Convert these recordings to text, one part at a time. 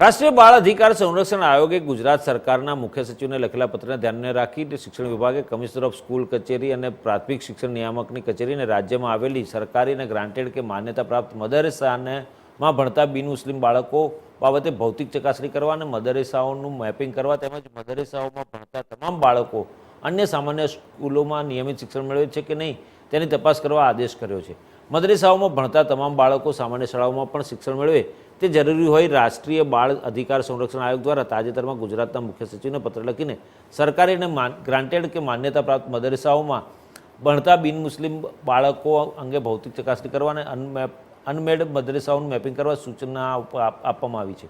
રાષ્ટ્રીય બાળ અધિકાર સંરક્ષણ આયોગે ગુજરાત સરકારના મુખ્ય સચિવને લખેલા પત્રને ધ્યાને રાખી શિક્ષણ વિભાગે કમિશનર ઓફ સ્કૂલ કચેરી અને પ્રાથમિક શિક્ષણ નિયામકની કચેરીને રાજ્યમાં આવેલી સરકારી અને ગ્રાન્ટેડ કે માન્યતા પ્રાપ્ત મદરેસામાં ભણતા બિન મુસ્લિમ બાળકો બાબતે ભૌતિક ચકાસણી કરવા અને મદરેસાઓનું મેપિંગ કરવા તેમજ મદરેસાઓમાં ભણતા તમામ બાળકો અન્ય સામાન્ય સ્કૂલોમાં નિયમિત શિક્ષણ મેળવે છે કે નહીં તેની તપાસ કરવા આદેશ કર્યો છે. મદરેસાઓમાં ભણતા તમામ બાળકો સામાન્ય શાળાઓમાં પણ શિક્ષણ મેળવે. તે જરૂરી હોય રાષ્ટ્રીય બાળ અધિકાર સંરક્ષણ આયોગ દ્વારા તાજેતરમાં ગુજરાતના મુખ્ય સચિવને પત્ર લખીને સરકારે એને ગ્રાન્ટેડ કે માન્યતા પ્રાપ્ત મદરેસાઓમાં ભણતા બિન મુસ્લિમ બાળકો અંગે ભૌતિક ચકાસણી કરવા અને અનમેપ અનમેડ મદરેસાઓનું મેપિંગ કરવા સૂચના આપ- આપ- આપવામાં આવી છે.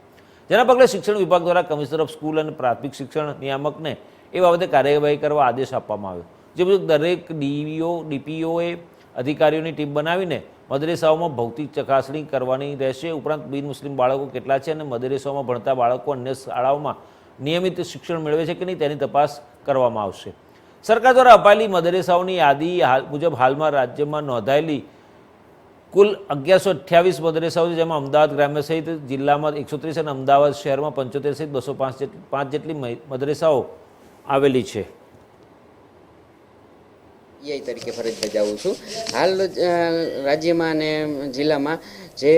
જેના પગલે શિક્ષણ વિભાગ દ્વારા કમિશનર ઓફ સ્કૂલ અને પ્રાથમિક શિક્ષણ નિયામકને એ બાબતે કાર્યવાહી કરવા આદેશ આપવામાં આવ્યો. જે મુજબ દરેક ડીવીઓ, ડીપીઓએ અધિકારીઓની ટીમ બનાવીને મદરેસાઓમાં ભૌતિક ચકાસણી કરવાની રહેશે. ઉપરાંત બિન મુસ્લિમ બાળકો કેટલા છે અને મદરેસાઓમાં ભણતા બાળકો અન્ય શાળાઓમાં નિયમિત શિક્ષણ મેળવે છે કે નહીં તેની તપાસ કરવામાં આવશે. સરકાર દ્વારા અપાયેલી મદરેસાઓની યાદી હાલ મુજબ હાલમાં રાજ્યમાં નોંધાયેલી કુલ અગિયારસો અઠ્યાવીસ મદરેસાઓ છે, જેમાં અમદાવાદ ગ્રામ્ય સહિત જિલ્લામાં એકસો ત્રીસ અને અમદાવાદ શહેરમાં પંચોતેર સહિત બસો પાંચ જેટલી પાંચ જેટલી મદરેસાઓ આવેલી છે. પીઆઈ તરીકે ફરજ બજાવું છું. હાલ રાજ્યમાં અને જિલ્લામાં જે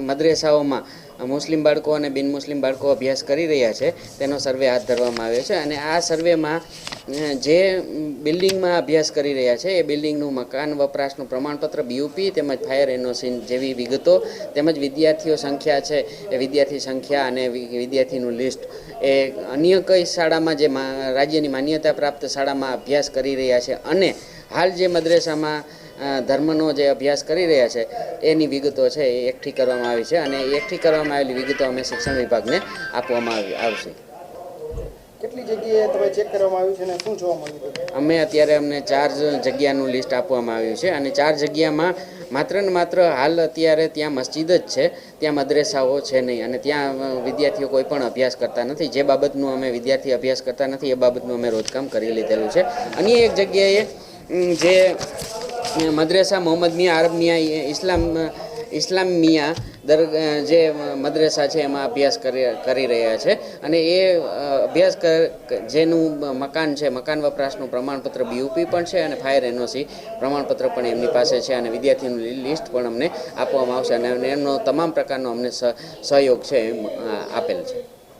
મદ્રેસાઓમાં મુસ્લિમ બાળકો અને બિન મુસ્લિમ બાળકો અભ્યાસ કરી રહ્યા છે, તેનો સર્વે હાથ ધરવામાં આવ્યો છે અને આ સર્વેમાં જે બિલ્ડિંગમાં અભ્યાસ કરી રહ્યા છે, એ બિલ્ડિંગનું મકાન વપરાશનું પ્રમાણપત્ર બીયુપી તેમજ ફાયર એનઓસી જેવી વિગતો તેમજ વિદ્યાર્થીઓ સંખ્યા છે, એ વિદ્યાર્થી સંખ્યા અને વિદ્યાર્થીનું લિસ્ટ, એ અન્ય કઈ શાળામાં જે રાજ્યની માન્યતા પ્રાપ્ત શાળામાં અભ્યાસ કરી રહ્યા છે અને હાલ જે મદ્રેસામાં ધર્મનો જે અભ્યાસ કરી રહ્યા છે એની વિગતો છે એ એકઠી કરવામાં આવી છે અને એકઠી કરવામાં આવેલી વિગતો અમે શિક્ષણ વિભાગને આપવામાં આવી- આવશે. કેટલી જગ્યાએ તમે ચેક કરવામાં આવ્યું છે અને શું જોવા મળ્યું અમે અત્યારે અમને ચાર જગ્યાનું લિસ્ટ આપવામાં આવ્યું છે અને ચાર જગ્યામાં માત્ર ને માત્ર હાલ અત્યારે ત્યાં મસ્જિદ જ છે ત્યાં મદ્રેસાઓ છે નહીં અને ત્યાં વિદ્યાર્થીઓ કોઈ પણ અભ્યાસ કરતા નથી. જે બાબતનું અમે વિદ્યાર્થી અભ્યાસ કરતા નથી એ બાબતનું અમે રોજકામ કરી લીધેલું છે. અન્ય એક જગ્યાએ જે મદ્રેસા મોહમ્મદ મિયા આરબ મિયા ઇસ્લામ ઇસ્લામ મિયા દર જે મદ્રેસા છે એમાં અભ્યાસ કરી કરી રહ્યા છે. અને એ અભ્યાસ જેનું મકાન છે, મકાન વપરાશનું પ્રમાણપત્ર બીયુપી પણ છે અને ફાયર એનઓસી પ્રમાણપત્ર પણ એમની પાસે છે અને વિદ્યાર્થીનું લિસ્ટ પણ અમને આપવામાં આવશે અને એમનો તમામ પ્રકારનો અમને સહ- સહયોગ છે એમ આપેલ છે.